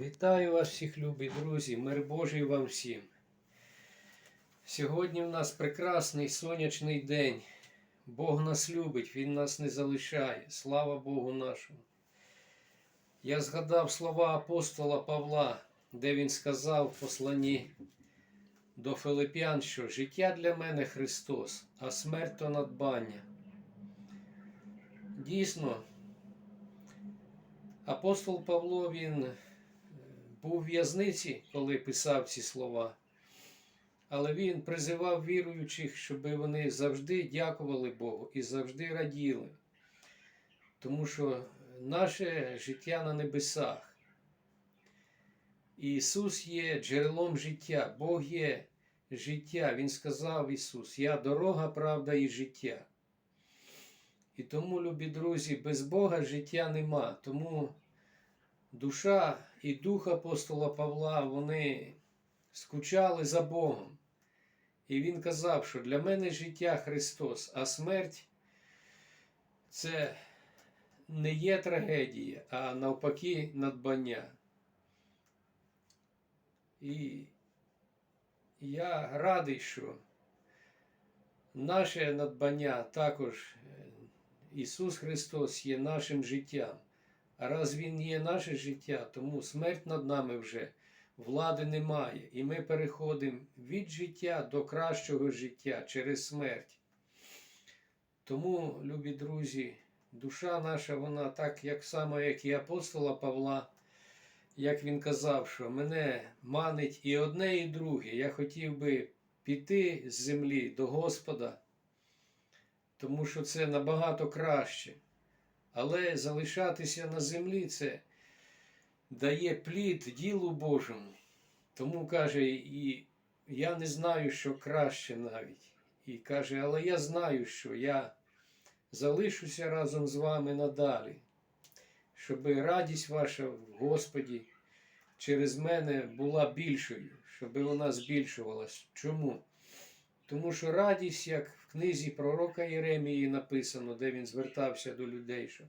Вітаю вас всіх, любі друзі, мир Божий вам всім. Сьогодні в нас прекрасний сонячний день. Бог нас любить, Він нас не залишає. Слава Богу нашому. Я згадав слова апостола Павла, де він сказав в посланні до Филип'ян, що життя для мене Христос, а смерть то надбання. Дійсно, апостол Павло він був у в'язниці, коли писав ці слова, але він призивав віруючих, щоб вони завжди дякували Богу і завжди раділи, тому що наше життя на небесах. Ісус є джерелом життя, Бог є життя. Він сказав Ісус: Я дорога, правда і життя. І тому, любі друзі, без Бога життя нема. Тому душа і дух апостола Павла вони скучали за Богом. І він казав, що для мене життя Христос, а смерть це не є трагедія, а навпаки надбання. І я радий, що наше надбання також е, Ісус Христос є нашим життям. Раз Він є наше життя, тому смерть над нами вже влади немає. І ми переходимо від життя до кращого життя через смерть. Тому, любі друзі, душа наша, вона так, як само, як і апостола Павла, як він казав, що мене манить і одне, і друге. Я хотів би піти з землі до Господа, тому що це набагато краще. Але залишатися на землі це дає плід ділу Божому. Тому каже, і я не знаю, що краще навіть. І каже, але я знаю, що я залишуся разом з вами надалі, щоб радість ваша в Господі через мене була більшою, щоб вона збільшувалась. Чому? Тому що радість, як в книзі пророка Єремії написано, де він звертався до людей, що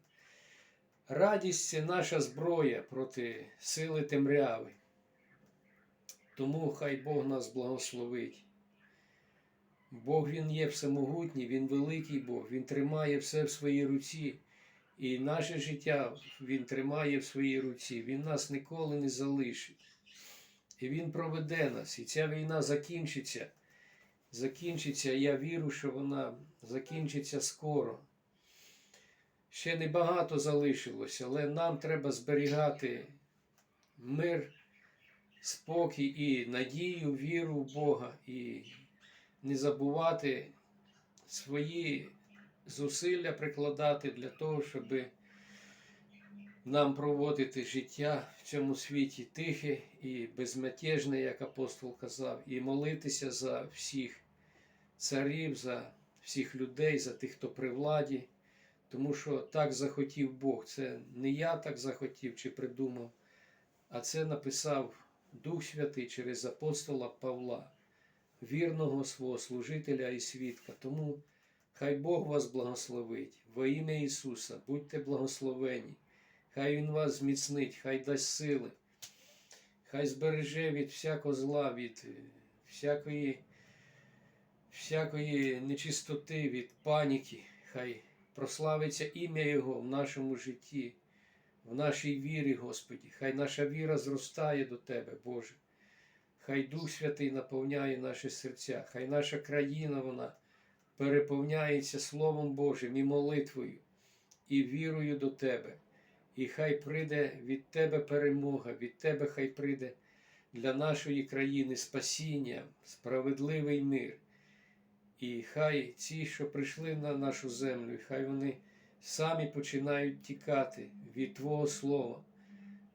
радість це наша зброя проти сили темряви. Тому хай Бог нас благословить. Бог Він є всемогутній, Він великий Бог, Він тримає все в своїй руці. І наше життя Він тримає в своїй руці, Він нас ніколи не залишить. І Він проведе нас, і ця війна закінчиться закінчиться. Я вірю, що вона закінчиться скоро. Ще небагато залишилося, але нам треба зберігати мир, спокій і надію, віру в Бога і не забувати свої зусилля прикладати для того, щоб нам проводити життя в цьому світі тихе і безмятежне, як апостол казав, і молитися за всіх царів, за всіх людей, за тих, хто при владі. Тому що так захотів Бог. Це не я так захотів чи придумав, а це написав Дух Святий через апостола Павла, вірного свого служителя і свідка. Тому хай Бог вас благословить во ім'я Ісуса, будьте благословені. Хай Він вас зміцнить, хай дасть сили, хай збереже від всякого зла, від всякої, всякої нечистоти, від паніки. Хай прославиться ім'я Його в нашому житті, в нашій вірі, Господі. Хай наша віра зростає до Тебе, Боже. Хай Дух Святий наповняє наші серця, хай наша країна вона переповняється Словом Божим і молитвою, і вірою до Тебе. І хай прийде від Тебе перемога, від Тебе хай прийде для нашої країни спасіння, справедливий мир. І хай ці, що прийшли на нашу землю, хай вони самі починають тікати від Твого Слова,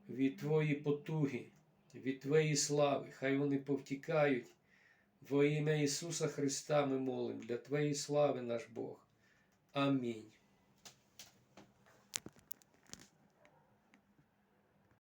від Твої потуги, від Твоєї слави. Хай вони повтікають. Во ім'я Ісуса Христа ми молимо для Твоєї слави наш Бог. Амінь.